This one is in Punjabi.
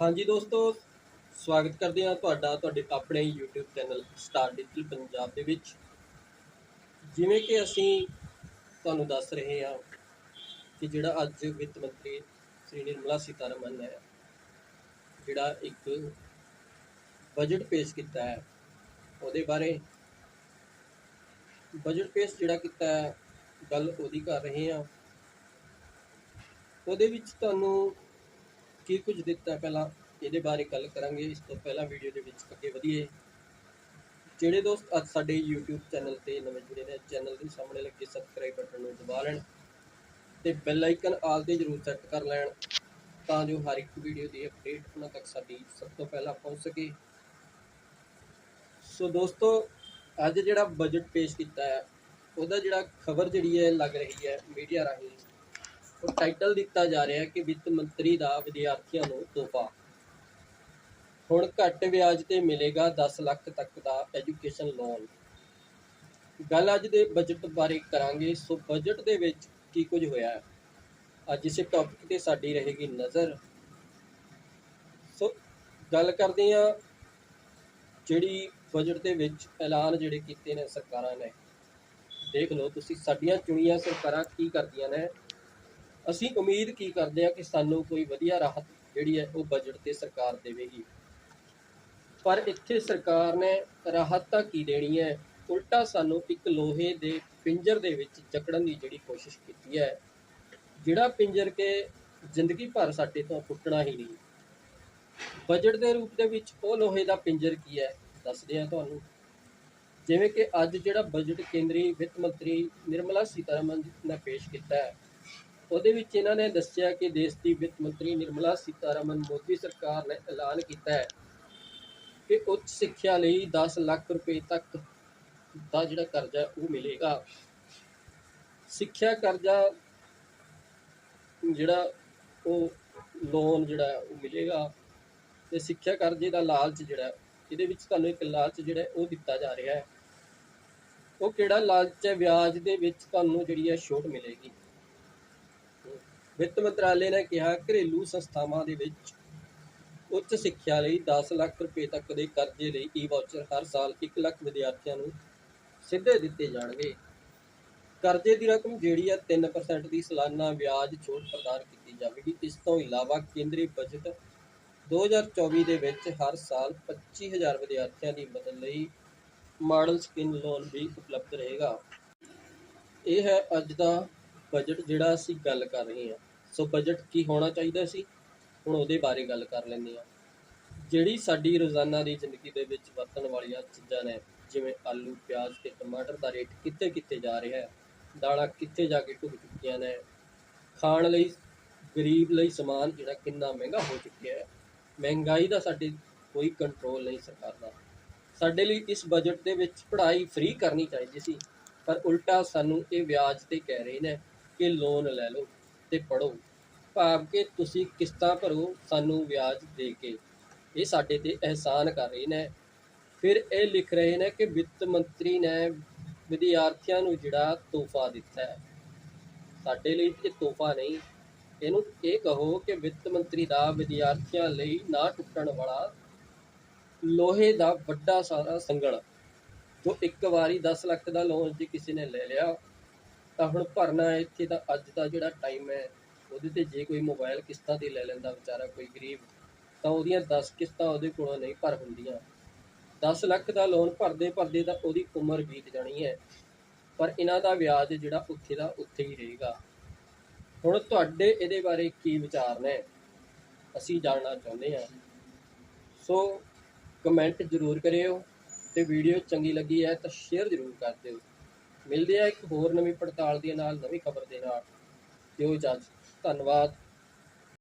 ਹਾਂਜੀ ਦੋਸਤੋ, ਸਵਾਗਤ ਕਰਦੇ ਹਾਂ ਤੁਹਾਡਾ, ਤੁਹਾਡੇ ਆਪਣੇ YouTube channel star digital Punjab ਦੇ ਵਿੱਚ। ਜਿਵੇਂ ਕਿ ਅਸੀਂ ਤੁਹਾਨੂੰ ਦੱਸ ਰਹੇ ਹਾਂ ਕਿ ਜਿਹੜਾ ਅੱਜ ਵਿੱਤ ਮੰਤਰੀ ਸ੍ਰੀ ਨਿਰਮਲਾ ਸੀਤਾਰਮਨ ਹੈ ਜਿਹੜਾ ਇੱਕ ਬਜਟ ਪੇਸ਼ ਕੀਤਾ ਹੈ, ਉਹਦੇ ਬਾਰੇ ਬਜਟ ਪੇਸ਼ ਜਿਹੜਾ ਕੀਤਾ ਹੈ, ਗੱਲ ਉਹਦੀ ਕਰ ਰਹੇ ਹਾਂ। ਉਹਦੇ ਵਿੱਚ ਤੁਹਾਨੂੰ ਕੀ ਕੁਝ ਦਿੱਤਾ ਪਹਿਲਾਂ ਇਹਦੇ ਬਾਰੇ ਗੱਲ ਕਰਾਂਗੇ। ਇਸ ਤੋਂ ਪਹਿਲਾਂ ਵੀਡੀਓ ਦੇ ਵਿੱਚ ਅੱਗੇ ਵਧੀਏ। ਜਿਹੜੇ ਦੋਸਤ ਅੱਜ ਸਾਡੇ YouTube ਚੈਨਲ ਤੇ ਨਵੇਂ ਜੁੜੇ ਨੇ ਚੈਨਲ ਦੇ ਸਾਹਮਣੇ ਲੱਗੇ ਸਬਸਕ੍ਰਾਈਬ ਬਟਨ ਨੂੰ ਦਬਾ ਲੈਣ ਤੇ ਬੈਲ ਆਈਕਨ ਆਲ ਤੇ ਜਰੂਰ ਸੈੱਟ ਕਰ ਲੈਣ ਤਾਂ ਜੋ ਹਰ ਇੱਕ ਵੀਡੀਓ ਦੀ ਅਪਡੇਟ ਉਹਨਾਂ ਤੱਕ ਸਾਡੀ ਸਭ ਤੋਂ ਪਹਿਲਾਂ ਪਹੁੰਚ ਸਕੇ। ਸੋ ਦੋਸਤੋ, ਅੱਜ ਜਿਹੜਾ ਬਜਟ ਪੇਸ਼ ਕੀਤਾ ਹੈ, ਉਹਦਾ ਜਿਹੜਾ ਖਬਰ ਜਿਹੜੀ ਹੈ, ਲੱਗ ਰਹੀ ਹੈ ਮੀਡੀਆ ਰਾਹੀਂ ਉਹ ਟਾਈਟਲ ਦਿੱਤਾ ਜਾ ਰਿਹਾ ਕਿ ਵਿੱਤ ਮੰਤਰੀ ਦਾ ਵਿਦਿਆਰਥੀਆਂ ਨੂੰ ਤੋਹਫਾ। ਹੁਣ ਘੱਟ ਵਿਆਜ ਤੇ ਮਿਲੇਗਾ 10 ਲੱਖ ਤੱਕ ਦਾ ਐਜੂਕੇਸ਼ਨ ਲੋਨ ਗੱਲ ਅੱਜ ਦੇ ਬਜਟ ਬਾਰੇ ਕਰਾਂਗੇ। ਸੋ ਬਜਟ ਦੇ ਵਿੱਚ ਕੀ ਕੁਝ ਹੋਇਆ ਹੈ? ਅੱਜ ਇਸੇ ਟੌਪਿਕ ਤੇ ਸਾਡੀ ਰਹੇਗੀ ਨਜ਼ਰ। ਸੋ ਗੱਲ ਕਰਦੇ ਹਾਂ ਜਿਹੜੀ ਬਜਟ ਦੇ ਵਿੱਚ ਐਲਾਨ ਜਿਹੜੇ ਕੀਤੇ ਨੇ ਸਰਕਾਰਾਂ ਨੇ। ਦੇਖ ਲਓ ਤੁਸੀਂ, ਸਾਡੀਆਂ ਚੁਣੀਆਂ ਸਰਕਾਰਾਂ ਕੀ ਕਰਦੀਆਂ ਨੇ? ਅਸੀਂ ਉਮੀਦ ਕੀ ਕਰਦੇ ਹਾਂ ਕਿ ਸਾਨੂੰ ਕੋਈ ਵਧੀਆ ਰਾਹਤ ਜਿਹੜੀ ਹੈ ਉਹ ਬਜਟ ਤੇ ਸਰਕਾਰ ਦੇਵੇਗੀ। ਪਰ ਇੱਥੇ ਸਰਕਾਰ ਨੇ ਰਾਹਤ ਤਾਂ ਕੀ ਦੇਣੀ ਹੈ? ਉਲਟਾ ਸਾਨੂੰ ਇੱਕ ਲੋਹੇ ਦੇ ਪਿੰਜਰ ਦੇ ਵਿੱਚ ਜਕੜਨ ਦੀ ਜਿਹੜੀ ਕੋਸ਼ਿਸ਼ ਕੀਤੀ ਹੈ, ਜਿਹੜਾ ਪਿੰਜਰ ਕੇ ਜ਼ਿੰਦਗੀ ਭਰ ਸਾਡੇ ਤੋਂ ਫੁੱਟਣਾ ਹੀ ਨਹੀਂ। ਬਜਟ ਦੇ ਰੂਪ ਦੇ ਵਿੱਚ ਉਹ ਲੋਹੇ ਦਾ ਪਿੰਜਰ ਕੀ ਹੈ? ਦੱਸਦੇ ਹਾਂ ਤੁਹਾਨੂੰ। ਜਿਵੇਂ ਕਿ ਅੱਜ ਜਿਹੜਾ ਬਜਟ ਕੇਂਦਰੀ ਵਿੱਤ ਮੰਤਰੀ ਨਿਰਮਲਾ ਸੀਤਾਰਮਨ ਜੀ ਨੇ ਪੇਸ਼ ਕੀਤਾ ਹੈ ਉਹਦੇ ਵਿੱਚ ਇਹਨਾਂ ਨੇ ਦੱਸਿਆ ਕਿ ਦੇਸ਼ ਦੀ ਵਿੱਤ ਮੰਤਰੀ ਨਿਰਮਲਾ ਸੀਤਾਰਮਨ ਮੋਦੀ ਸਰਕਾਰ ਨੇ ਐਲਾਨ ਕੀਤਾ ਹੈ ਕਿ ਉੱਚ ਸਿੱਖਿਆ ਲਈ 10 ਲੱਖ ਰੁਪਏ ਤੱਕ ਦਾ ਜਿਹੜਾ ਕਰਜ਼ਾ ਉਹ ਮਿਲੇਗਾ। ਸਿੱਖਿਆ ਕਰਜ਼ਾ ਜਿਹੜਾ ਉਹ ਲੋਨ ਜਿਹੜਾ ਉਹ ਮਿਲੇਗਾ ਤੇ ਸਿੱਖਿਆ ਕਰਜ਼ੇ ਦਾ ਲਾਲਚ ਜਿਹੜਾ ਇਹਦੇ ਵਿੱਚ ਤੁਹਾਨੂੰ ਇੱਕ ਲਾਲਚ ਜਿਹੜਾ ਉਹ ਦਿੱਤਾ ਜਾ ਰਿਹਾ ਹੈ। ਉਹ ਕਿਹੜਾ ਲਾਲਚ ਹੈ? ਵਿਆਜ ਦੇ ਵਿੱਚ ਤੁਹਾਨੂੰ ਜਿਹੜੀ ਹੈ ਛੋਟ ਮਿਲੇਗੀ। ਵਿੱਤ ਮੰਤਰਾਲੇ ਨੇ ਕਿਹਾ, ਘਰੇਲੂ ਸੰਸਥਾਵਾਂ ਦੇ ਵਿੱਚ ਉੱਚ ਸਿੱਖਿਆ ਲਈ 10 ਲੱਖ ਰੁਪਏ ਤੱਕ ਦੇ ਕਰਜ਼ੇ ਲਈ ਈ ਵਾਊਚਰ ਹਰ ਸਾਲ 1 ਲੱਖ ਵਿਦਿਆਰਥੀਆਂ ਨੂੰ ਸਿੱਧੇ ਦਿੱਤੇ ਜਾਣਗੇ। ਕਰਜ਼ੇ ਦੀ ਰਕਮ ਜਿਹੜੀ ਹੈ 3% ਦੀ ਸਾਲਾਨਾ ਵਿਆਜ ਛੋਟ ਪ੍ਰਦਾਨ ਕੀਤੀ ਜਾਵੇਗੀ। ਇਸ ਤੋਂ ਇਲਾਵਾ ਕੇਂਦਰੀ ਬਜਟ 2024 ਦੇ ਵਿੱਚ ਹਰ ਸਾਲ 25000 ਵਿਦਿਆਰਥੀਆਂ ਦੀ ਮਦਦ ਲਈ ਮਾਡਲ ਸਕਿਨ ਲੋਨ ਵੀ ਉਪਲਬਧ ਰਹੇਗਾ। ਇਹ ਹੈ ਅੱਜ ਦਾ ਬਜਟ ਜਿਹੜਾ ਅਸੀਂ ਗੱਲ ਕਰ ਰਹੇ ਹਾਂ। ਸੋ ਬਜਟ ਕੀ ਹੋਣਾ ਚਾਹੀਦਾ ਸੀ? ਹੁਣ ਉਹਦੇ ਬਾਰੇ ਗੱਲ ਕਰ ਲੈਂਦੇ ਹਾਂ। ਜਿਹੜੀ ਸਾਡੀ ਰੋਜ਼ਾਨਾ ਦੀ ਜ਼ਿੰਦਗੀ ਦੇ ਵਿੱਚ ਵਰਤਣ ਵਾਲੀਆਂ ਚੀਜ਼ਾਂ ਨੇ, ਜਿਵੇਂ ਆਲੂ, ਪਿਆਜ਼ ਤੇ ਟਮਾਟਰ ਦਾ ਰੇਟ ਕਿੱਥੇ ਕਿੱਥੇ ਜਾ ਰਿਹਾ ਹੈ, ਦਾਲਾਂ ਕਿੱਥੇ ਜਾ ਕੇ ਢੁੱਕ ਚੁੱਕੀਆਂ ਨੇ, ਖਾਣ ਲਈ, ਗਰੀਬ ਲਈ ਸਮਾਨ ਜਿਹੜਾ ਕਿੰਨਾ ਮਹਿੰਗਾ ਹੋ ਚੁੱਕਿਆ ਹੈ, ਮਹਿੰਗਾਈ ਦਾ ਸਾਡੇ ਕੋਈ ਕੰਟਰੋਲ ਨਹੀਂ ਸਰਕਾਰ ਦਾ। ਸਾਡੇ ਲਈ ਇਸ ਬਜਟ ਦੇ ਵਿੱਚ ਪੜ੍ਹਾਈ ਫ੍ਰੀ ਕਰਨੀ ਚਾਹੀਦੀ ਸੀ, ਪਰ ਉਲਟਾ ਸਾਨੂੰ ਇਹ ਵਿਆਜ ਤੇ ਕਹਿ ਰਹੇ ਨੇ ਕਿ ਲੋਨ ਲੈ ਲਓ। ਤੇ ਪੜੋ ਭਾਵ ਕਿ ਤੁਸੀਂ ਕਿਸ਼ਤਾਂ ਭਰੋ, ਸਾਨੂੰ ਵਿਆਜ ਦੇ ਕੇ। ਇਹ ਸਾਡੇ ਤੇ ਅਹਿਸਾਨ ਕਰ ਰਹੇ ਨੇ। ਫਿਰ ਇਹ ਲਿਖ ਰਹੇ ਨੇ ਕਿ ਵਿੱਤ ਮੰਤਰੀ ਨੇ ਵਿਦਿਆਰਥੀਆਂ ਨੂੰ ਜਿਹੜਾ ਤੋਹਫਾ ਦਿੱਤਾ ਹੈ। ਸਾਡੇ ਲਈ ਇਹ ਤੋਹਫਾ ਨਹੀਂ। ਇਹਨੂੰ ਇਹ ਕਹੋ ਕਿ ਵਿੱਤ ਮੰਤਰੀ ਦਾ ਵਿਦਿਆਰਥੀਆਂ ਲਈ ਨਾ ਟੁੱਟਣ ਵਾਲਾ ਲੋਹੇ ਦਾ ਵੱਡਾ ਸਾਰਾ ਸੰਗਲ, ਜੋ ਇੱਕ ਵਾਰੀ 10 ਲੱਖ ਦਾ ਲੋਨ ਜੇ ਕਿਸੇ ਨੇ ਲੈ ਲਿਆ ਤਾਂ ਹੁਣ ਭਰਨਾ ਇੱਥੇ ਦਾ ਅੱਜ ਦਾ ਜਿਹੜਾ ਟਾਈਮ ਹੈ, ਉਹਦੇ ਤੇ ਜੇ ਕੋਈ ਮੋਬਾਈਲ ਕਿਸ਼ਤਾਂ ਤੇ ਲੈ ਲੈਂਦਾ ਵਿਚਾਰਾ ਕੋਈ ਗਰੀਬ, ਤਾਂ ਉਹਦੀਆਂ 10 ਕਿਸ਼ਤਾਂ ਉਹਦੇ ਕੋਲੋਂ ਨਹੀਂ ਭਰ ਹੁੰਦੀਆਂ। 10 ਲੱਖ ਦਾ ਲੋਨ ਭਰਦੇ ਭਰਦੇ ਤਾਂ ਉਹਦੀ ਉਮਰ ਬੀਤ ਜਾਣੀ ਹੈ, ਪਰ ਇਹਨਾਂ ਦਾ ਵਿਆਜ ਜਿਹੜਾ ਉੱਥੇ ਦਾ ਉੱਥੇ ਹੀ ਰਹੇਗਾ। ਹੁਣ ਤੁਹਾਡੇ ਇਹਦੇ ਬਾਰੇ ਕੀ ਵਿਚਾਰ ਨੇ? ਅਸੀਂ ਜਾਣਨਾ ਚਾਹੁੰਦੇ ਹਾਂ। ਸੋ ਕਮੈਂਟ ਜ਼ਰੂਰ ਕਰਿਓ ਤੇ ਵੀਡੀਓ ਚੰਗੀ ਲੱਗੀ ਹੈ ਤਾਂ ਸ਼ੇਅਰ ਜ਼ਰੂਰ ਕਰ ਦਿਓ। ਮਿਲਦੇ ਆ ਇੱਕ ਹੋਰ ਨਵੀਂ ਪੜਤਾਲ ਦੇ ਨਾਲ, ਨਵੀਂ ਖਬਰ ਦੇ ਨਾਲ। ਦਿਓ ਇਜਾਜ਼ਤ। ਧੰਨਵਾਦ।